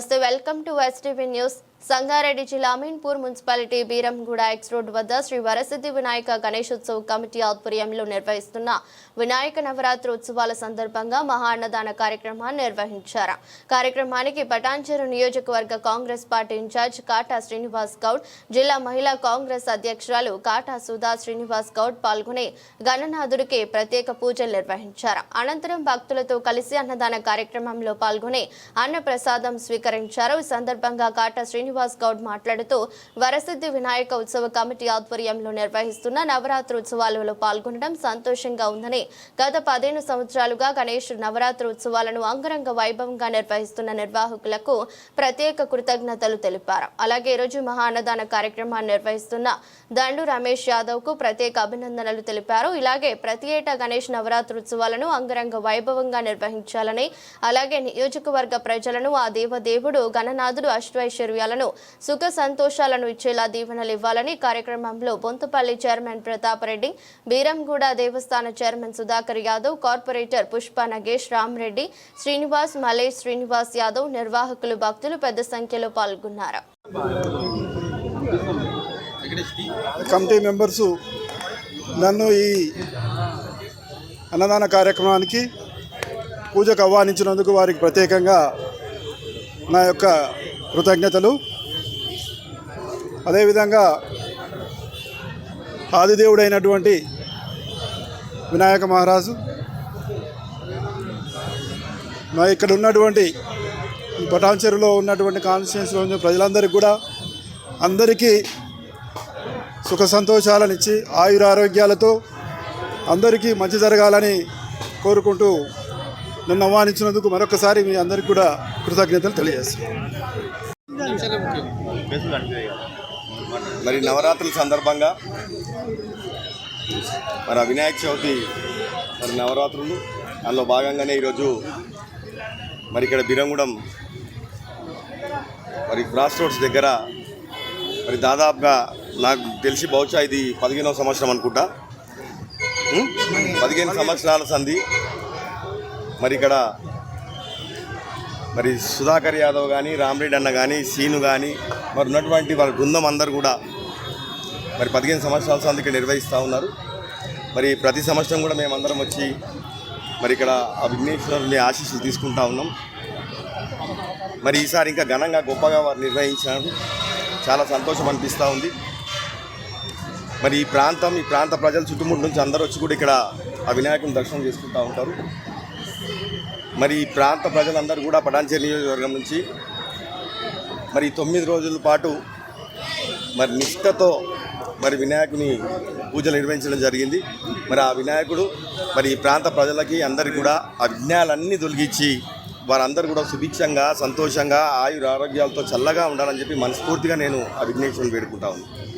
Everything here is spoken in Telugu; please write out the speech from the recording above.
నమస్తే welcome to STV news Sangareddy జిల్లా Ameenpur municipality Beeramguda X road వద్ద శ్రీ వరసిద్ధి వినాయక గణేశోత్సవ కమిటీ ఆధ్వర్యంలో నిర్వహిస్తున్న వినాయక నవరాత్రి ఉత్సవాల సందర్భంగా మహా అన్నదాన కార్యక్రమాన్ని నిర్వహించారు. కార్యక్రమానికి పటాన్చెరు నియోజకవర్గ కాంగ్రెస్ పార్టీ ఇన్ఛార్జ్ కాటా శ్రీనివాస్ గౌడ్ జిల్లా మహిళా కాంగ్రెస్ అధ్యక్షురాలు కాటా సుధా శ్రీనివాస్ గౌడ్ పాల్గొని గణనాథుడికి ప్రత్యేక పూజలు నిర్వహించారు. అనంతరం భక్తులతో కలిసి అన్నదాన కార్యక్రమంలో పాల్గొని అన్నప్రసాదం స్వీకరించారు. ఈ సందర్భంగా కాటా శ్రీనివాస్ గౌడ్ మాట్లాడుతూ వరసిద్ధి వినాయక ఉత్సవ కమిటీ ఆధ్వర్యంలో నిర్వహిస్తున్న నవరాత్రి ఉత్సవాలలో పాల్గొనడం సంతోషంగా ఉందని గత పదిహేను సంవత్సరాలుగా గణేష్ నవరాత్రి ఉత్సవాలను అంగరంగ వైభవంగా నిర్వహిస్తున్న నిర్వాహకులకు ప్రత్యేక కృతజ్ఞతలు తెలిపారు. అలాగే ఈరోజు మహా అన్నదాన కార్యక్రమాన్ని నిర్వహిస్తున్న దండు రమేష్ యాదవ్కు ప్రత్యేక అభినందనలు తెలిపారు. ఇలాగే ప్రతి ఏటా గణేష్ నవరాత్రి ఉత్సవాలను అంగరంగ వైభవంగా నిర్వహించాలని అలాగే నియోజకవర్గ ప్రజలను ఆ దేవదేవుడు గణనాథుడు అష్టైశ్వర్యాలను సుఖ సంతోషాలను ఇచ్చేలా దీవెనలు ఇవ్వాలని కార్యక్రమంలో బొంతపల్లి చైర్మన్ ప్రతాప్ రెడ్డి బీరంగూడ దేవస్థాన చైర్మన్ సుధాకర్ యాదవ్ కార్పొరేటర్ పుష్ప నగేష్ రామ్రెడ్డి శ్రీనివాస్ మలేష్ శ్రీనివాస్ యాదవ్ నిర్వాహకులు భక్తులు పెద్ద సంఖ్యలో పాల్గొన్నారు. కమిటీ మెంబర్స్ నన్ను ఈ అన్నదాన కార్యక్రమానికి పూజకు ఆహ్వానించినందుకు వారికి ప్రత్యేకంగా నా యొక్క కృతజ్ఞతలు. అదేవిధంగా ఆదిదేవుడైనటువంటి వినాయక మహారాజు మా ఇక్కడ ఉన్నటువంటి పటాన్చెరులో ఉన్నటువంటి కాన్స్టిట్యున్సీలో ఉన్న ప్రజలందరికీ కూడా అందరికీ సుఖ సంతోషాలను ఇచ్చి ఆయురారోగ్యాలతో అందరికీ మంచి జరగాలని కోరుకుంటూ నన్ను అవ్వానించినందుకు మరొకసారి మీ అందరికీ కూడా కృతజ్ఞతలు తెలియజేస్తున్నాను మరి నవరాత్రుల సందర్భంగా మరి వినాయక చవితి మరి నవరాత్రులు అందులో భాగంగానే ఈరోజు మరి ఇక్కడ బిరంగూడెం మరి క్రాస్ రోడ్స్ దగ్గర మరి దాదాపుగా నాకు తెలిసి బహుశా ఇది పదిహేనవ సంవత్సరం అనుకుంటా. పదిహేను సంవత్సరాల సంధి. మరి ఇక్కడ మరి సుధాకర్ యాదవ్ కానీ రామ్రెడ్డి అన్న కానీ సీను కానీ మరి ఉన్నటువంటి వాళ్ళ బృందం అందరూ కూడా మరి పదిహేను సంవత్సరాల సంది ఇక్కడ నిర్వహిస్తూ ఉన్నారు. మరి ప్రతి సంవత్సరం కూడా మేమందరం వచ్చి మరి ఇక్కడ ఆ విఘ్నేశ్వరుని ఆశీస్సులు తీసుకుంటా ఉన్నాం. మరి ఈసారి ఇంకా ఘనంగా గొప్పగా వారు నిర్వహించారు చాలా సంతోషం అనిపిస్తూ ఉంది. మరి ఈ ప్రాంతం ఈ ప్రాంత ప్రజలు చుట్టుముట్టు నుంచి అందరూ వచ్చి కూడా ఇక్కడ ఆ వినాయకుని దర్శనం చేసుకుంటూ ఉంటారు. మరి ఈ ప్రాంత ప్రజలందరూ కూడా పటాన్చేరు నియోజకవర్గం నుంచి మరి తొమ్మిది రోజుల పాటు మరి నిష్ఠతో మరి వినాయకుని పూజలు నిర్వహించడం జరిగింది. మరి ఆ వినాయకుడు మరి ఈ ప్రాంత ప్రజలకి అందరికీ కూడా ఆ విఘ్నాలన్నీ తొలగించి వారందరూ కూడా సుభిక్షంగా సంతోషంగా ఆయుర ఆరోగ్యాలతో చల్లగా ఉండాలని చెప్పి మనస్ఫూర్తిగా నేను ఆ విఘ్నేశ్వరుని వేడుకుంటా ఉన్నాను.